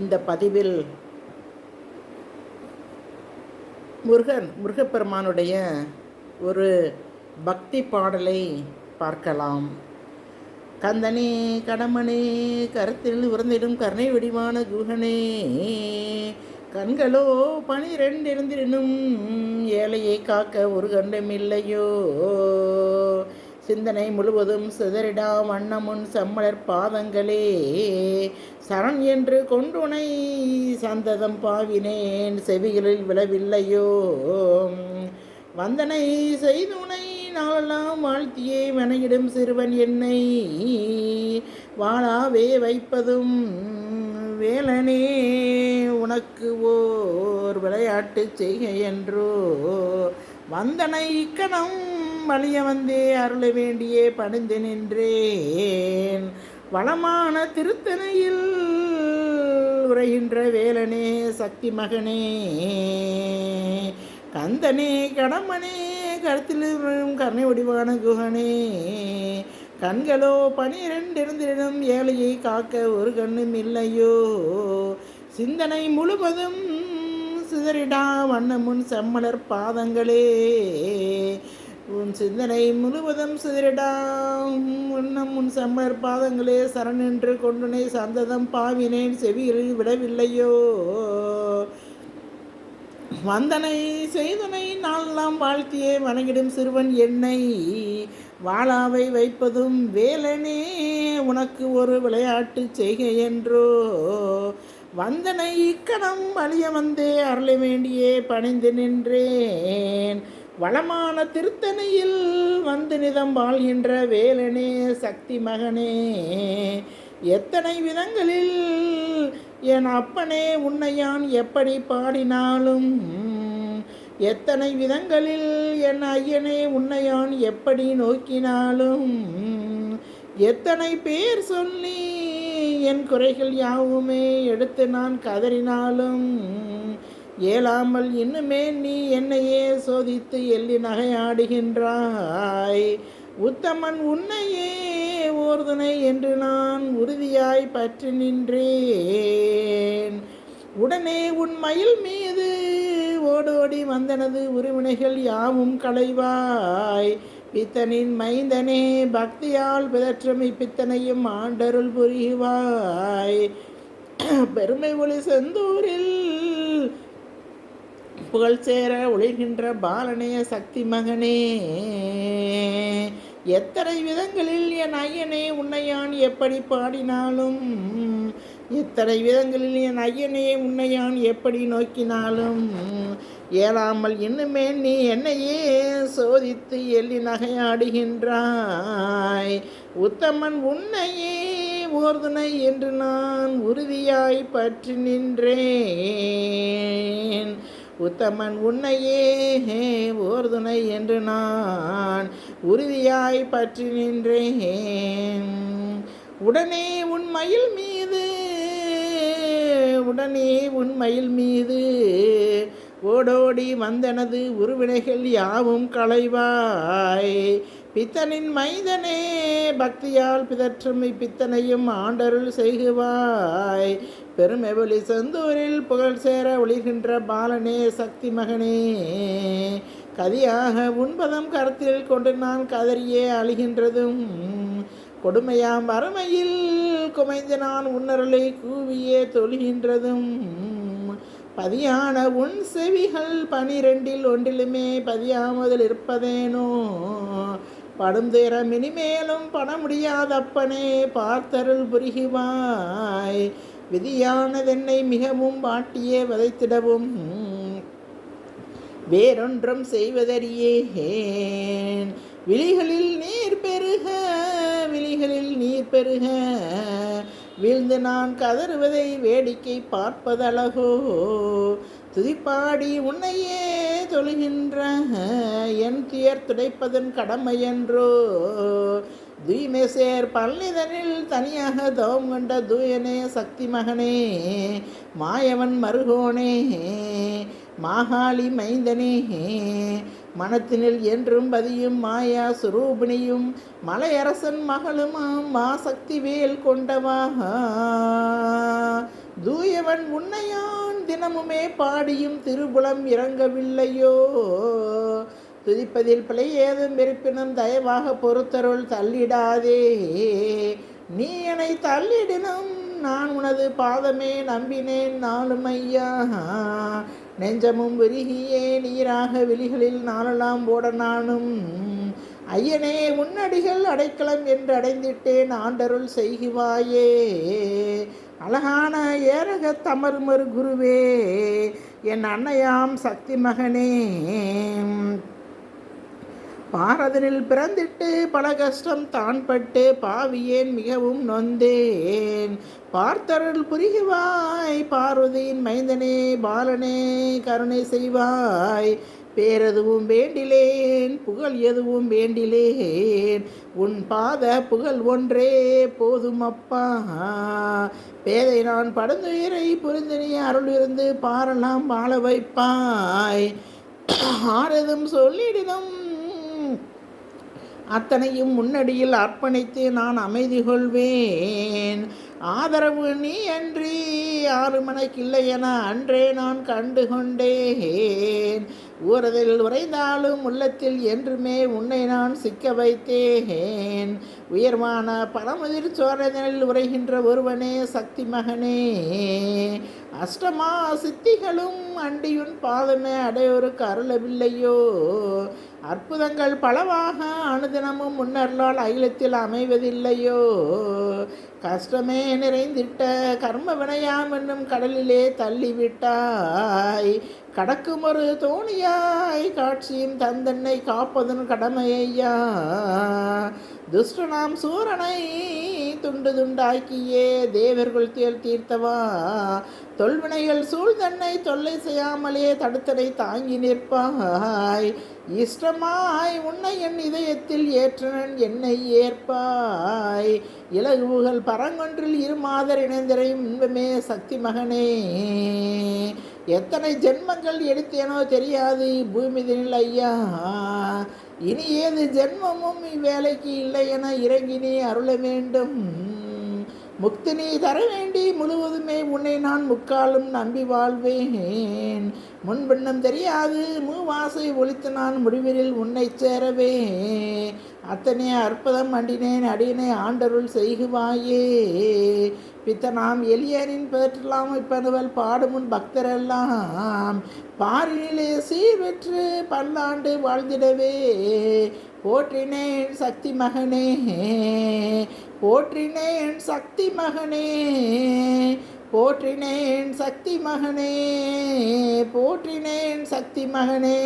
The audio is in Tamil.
இந்த பதிவில் முருகன் முருகப்பெருமானுடைய ஒரு பக்தி பாடலை பார்க்கலாம். கந்தனே கடமனே கருத்தில் உறந்திடும் கருணை வடிவான குகனே கண்களோ பனிரெண்டு இருந்திருந்தும் ஏழையை காக்க ஒரு கண்டம் இல்லையோ? சிந்தனை முழுவதும் சிதறிடா வண்ணமுன் செம்மலர் பாதங்களே. சரண் என்று கொண்டுனை சந்ததம் பாவினேன் செவிகளில் விழவில்லையோ. வந்தனை செய்துனை நாளெல்லாம் வாழ்த்தியே வனையிடும் சிறுவன் என்னை வாழாவே வைப்பதும் வேலனே. உனக்கு ஓர் விளையாட்டு செய்கை என்றோ வந்தனை இக்கணம் வலிய வந்தே அருள வேண்டியே பணிந்து நின்றேன். வளமான திருத்தணையில் உரைகின்ற வேலனே சக்தி மகனே. கந்தனே கடமனே கருத்தில் கருணை ஒடிவான குகனே. கண்களோ பனிரெண்டிருந்திடம் ஏழையை காக்க ஒரு கண்ணும் இல்லையோ. சிந்தனை முழுவதும் சிதறிடா வண்ணமுன் செம்மலர் பாதங்களே. உன் சிந்தனை முழுவதும் சிதறிடாம் உன்னம் உன் செம்மலர் பாதங்களே சரணென்று கொண்டுனை சந்ததம் பாவினேன் செவியில் விடவில்லையோ. வந்தனை செய்தனை நாளெல்லாம் வாழ்த்தியே வணங்கிடும் சிறுவன் என்னை. வாளாவை வைப்பதும் வேலனே உனக்கு ஒரு விளையாட்டு செய்கை என்றோ. வந்தனை இக்கணம் அழிய வந்தே அருள வேண்டியே பணிந்து நின்றேன். வளமான திருத்தணியில் வந்து நிதம் வாழ்கின்ற வேலனே சக்தி மகனே எத்தனை விதங்களில் என் அப்பனே உன்னையான் எப்படி பாடினாலும் எத்தனை விதங்களில் என் ஐயனே உன்னையான் எப்படி நோக்கினாலும் எத்தனை பேர் சொல்லி என் குறைகள் யாவுமே எடுத்து நான் கதறினாலும் இயலாமல் இன்னுமே நீ என்னையே சோதித்து எள்ளி நகையாடுகின்றாய். உத்தமன் உன்னையே ஓர்துணை என்று நான் உறுதியாய் பற்றி நின்றேன். உடனே உன் மயில் மீது ஓடோடி வந்தனது உரிவினைகள் யாவும் களைவாய். பித்தனின் மைந்தனே பக்தியால் பிதற்றும் பித்தனையும் ஆண்டருள் புரிவாய். பெருமை ஒளி செந்தூரில் புகழ் சேர ஒளிர்கின்ற பாலனைய சக்தி மகனே எத்தனை விதங்களில் என் ஐயனே உன்னையான் எப்படி பாடினாலும் எத்தனை விதங்களில் என் ஐயனையே உன்னையான் எப்படி நோக்கினாலும்? ஏறாமல் இன்னுமே நீ என்னையே சோதித்து எள்ளி நகையாடுகின்றாய். உத்தமன் உன்னையே ஓர்துணை என்று நான் உறுதியாய் பற்றி நின்றேன். உத்தமன் உன்னையே ஓர்துணை என்று நான் உறுதியாய் பற்றி நின்றேன். உடனே உன் மயில் மீ உடனே உன் மயில் மீது ஓடோடி வந்தனது உருவினைகள் யாவும் களைவாய். பித்தனின் மைதனே பக்தியால் பிதற்றும் இப்பித்தனையும் ஆண்டருள் செய்குவாய். பெருமெவலி செந்தூரில் புகழ் சேர ஒளிகின்ற பாலனே சக்தி மகனே. கதியாக உண்பதம் கருத்தில் கொண்டு நான் கதறியே அழிகின்றதும் கொடுமையாம் வறுமையில் குமைந்து நான் உன்னருளை கூவியே தொழுகின்றதும். பதியான உன் செவிகள் பனிரெண்டில் ஒன்றிலுமே பதியாமதில் இருப்பதேனோ? படும் துயரம் இனிமேலும் பட முடியாதப்பனே பார்த்தருள் புரிகிவாய். விதியானதென்னை மிகவும் வாட்டியே வதைத்திடவும். வேறொன்றும் செய்வதறியேன். விழிகளில் நீர் பெருக விழிகளில் நீர் பெருக. வீழ்ந்து நான் கதறுவதை வேடிக்கை பார்ப்பதழகோ. துதிப்பாடி உன்னையே தொழுகின்ற என் துயர் துடைப்பதன் கடமையன்றோ. தூய்மேசேர் பழனிதனில் தனியாக தவம் கொண்ட தூயனே சக்தி மகனே மாயவன் மருகோனே. மாகாளி மைந்தனே மனத்தினில் என்றும் பதியும் மாயா சுரூபிணியும் மலையரசன் மகளுமாம் மாசக்தி வேல் கொண்டவாக. தூயவன் உன்னையான் தினமுமே பாடியும் திருபுலம் இறங்கவில்லையோ. துதிப்பதில் பிழை ஏதும் இருப்பினும் தயவாக பொறுத்தருள் தள்ளிடாதே. நீ என்னை தள்ளிடினும் நான் உனது பாதமே நம்பினேன் நாளும் ஐயா. நெஞ்சமும் விரிகியே நீராக விழிகளில் நாளெல்லாம் போட நானும் ஐயனே முன்னடிகள் அடைக்கலம் என்று அடைந்திட்டேன் ஆண்டருள் செய்குவாயே. அழகான ஏரக தமர்மரு குருவே என் அன்னையாம் சக்தி மகனே பாரதனில் பிறந்திட்டு பல கஷ்டம் தான் பட்டு பாவியேன் மிகவும் நொந்தேன். பார்த்தருள் புரிகுவாய் பார்வதியின் மைந்தனே பாலனே கருணை செய்வாய். பேரெதுவும் வேண்டிலேன் புகழ் எதுவும் வேண்டிலேன். உன் பாத புகழ் ஒன்றே போதும் அப்பா. பேதை நான் படுந்துயிரை புரிந்து நீ அருள் இருந்து பாரலாம் வாழ வைப்பாய். ஆரதும் சொல்லிடினும் அத்தனையும் முன்னடியில் அர்ப்பணித்து நான் அமைதி கொள்வேன். ஆதரவு நீ அன்றி ஆறு மனக்கில்லை என அன்றே நான் கண்டு கொண்டேன். ஊரதில் உறைந்தாலும் உள்ளத்தில் என்றுமே உன்னை நான் சிக்க வைத்தேன். உயர்வான பழமுதிர் சோழனில் உரைகின்ற ஒருவனே சக்தி மகனே. அஷ்டமா சித்திகளும் அண்டியுன் பாதமே அடையோருக்கு அருளவில்லையோ? அற்புதங்கள் பலவாக அனுதினமும் முன்னர்களால் அகிலத்தில் அமைவதில்லையோ? கஷ்டமே நிறைந்திட்ட கர்ம வினையாம் என்னும் கடலிலே தள்ளிவிட்டாய். கடக்கும் ஒரு தோணியாய் காட்சியும் தந்தன்னை காப்பதன் கடமையா துஷ்டனாம் சூரனை துண்டு துண்டாக்கியே தேவர்கள் தேல் தீர்த்தவா? தொல்வினைகள் சூழ்தன்னை தொல்லை செய்யாமலே தடுத்தனை தாங்கி நிற்பாய். இஷ்டமாய் உன்னை என் இதயத்தில் ஏற்றனன் என்னை ஏற்பாய். இலகுகள் பரங்கொன்றில் இரு மாதர் இணைந்தரையும் இன்பமே சக்தி மகனே. எத்தனை ஜென்மங்கள் எடுத்தேனோ தெரியாது பூமிதனில் ஐயா. இனி ஏது ஜென்மமும் இவ்வேலைக்கு இல்லை என இறங்கினே அருள வேண்டும். முக்தினி தர வேண்டி முழுவதுமே உன்னை நான் முக்காலும் நம்பி வாழ்வேன். முன்பின்னம் தெரியாது மூவாசை ஒழித்து நான் முடிவிலில் உன்னை சேரவே. அத்தனை அற்புதம் அண்டினேன் அடியினை ஆண்டருள் செய்குவாயே. பித்தனாம் எளியனின் பேற்றலாம் இப்பனுவல் பாடுமுன் பக்தரெல்லாம். பாரினிலே சீர்வெற்று பல்லாண்டு வாழ்ந்திடவே. போற்றினேன் சக்தி மகனே. போற்றினேன் சக்தி மகனே போற்றினேன் சக்தி மகனே போற்றினேன் சக்தி மகனே.